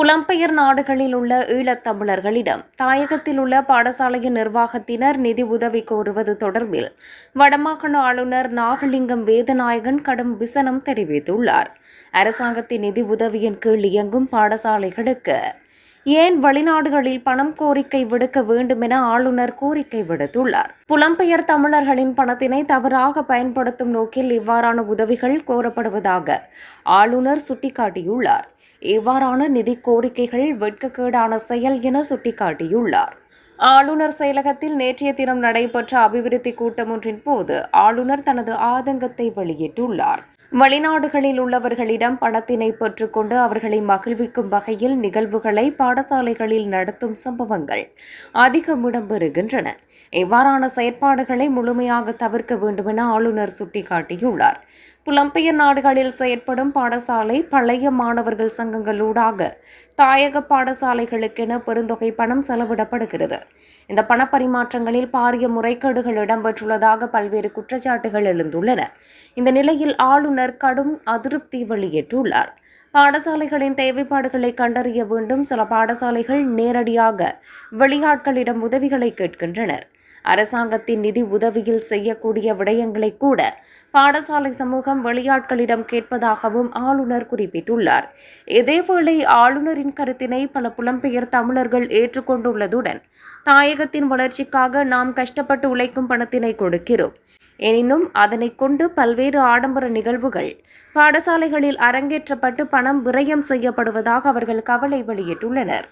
புலம்பெயர் நாடுகளில் உள்ள ஈழத்தமிழர்களிடம் தாயகத்தில் உள்ள பாடசாலையின் நிர்வாகத்தினர் நிதி உதவி கோருவது தொடர்பில் வடமாகாண ஆளுநர் நாகலிங்கம் வேதநாயகன் கடும் விசனம் தெரிவித்துள்ளார். அரசாங்கத்தின் நிதி உதவியின் கீழ் இயங்கும் பாடசாலைகளுக்கு ஏன் வெளிநாடுகளில் பணம் கோரிக்கை விடுக்க வேண்டும் என ஆளுநர் கோரிக்கை விடுத்துள்ளார். புலம்பெயர் தமிழர்களின் பணத்தினை தவறாக பயன்படுத்தும் நோக்கில் இவ்வாறான உதவிகள் கோரப்படுவதாக ஆளுநர் சுட்டிக்காட்டியுள்ளார். இவ்வாறான நிதி கோரிக்கைகள் வெட்கக்கேடான செயல் என சுட்டிக்காட்டியுள்ளார். ஆளுநர் செயலகத்தில் நேற்றைய தினம் நடைபெற்ற அபிவிருத்தி கூட்டம் ஒன்றின் போது ஆளுநர் தனது ஆதங்கத்தை வெளியிட்டுள்ளார். வெளிநாடுகளில் உள்ளவர்களிடம் பணத்தினை பெற்றுக்கொண்டு அவர்களை மகிழ்விக்கும் வகையில் நிகழ்வுகளை பாடசாலைகளில் நடத்தும் சம்பவங்கள் அதிகம் இடம்பெறுகின்றன. இவ்வாறான செயற்பாடுகளை முழுமையாக தவிர்க்க வேண்டுமென ஆளுநர் சுட்டிக்காட்டியுள்ளார். புலம்பெயர் நாடுகளில் செயற்படும் பாடசாலை பழைய மாணவர்கள் சங்கங்களூடாக தாயக பாடசாலைகளுக்கென பெருந்தொகை பணம் செலவிடப்படுகிறது. இந்த பணப்பரிமாற்றங்களில் பாரிய முறைகேடுகள் இடம்பெற்றுள்ளதாக பல்வேறு குற்றச்சாட்டுகள் எழுந்துள்ளன. இந்த நிலையில் ஆளுநர் கடும் அதிருப்தி வெளியிட்டுள்ளார். பாடசாலைகளின் தேவைப்பாடுகளை கண்டறிய வேண்டும். சில பாடசாலைகள் நேரடியாக வெளியாட்களிடம் உதவிகளை கேட்கின்றனர். அரசாங்கத்தின் நிதி உதவியில் செய்யக்கூடிய விடயங்களை கூட பாடசாலை சமூகம் வெளியாட்களிடம் கேட்பதாகவும் ஆளுநர் குறிப்பிட்டுள்ளார். இதேவேளை ஆளுநரின் கருத்தினை பல புலம்பெயர் தமிழர்கள் ஏற்றுக்கொண்டுள்ளதுடன் தாயகத்தின் வளர்ச்சிக்காக நாம் கஷ்டப்பட்டு உழைக்கும் பணத்தினை கொடுக்கிறோம். எனினும் அதனை கொண்டு பல்வேறு ஆடம்பர நிகழ்வுகள் பாடசாலைகளில் அரங்கேற்றப்பட்டு பணம் விரயம் செய்யப்படுவதாக அவர்கள் கவலை வெளியிட்டுள்ளனர்.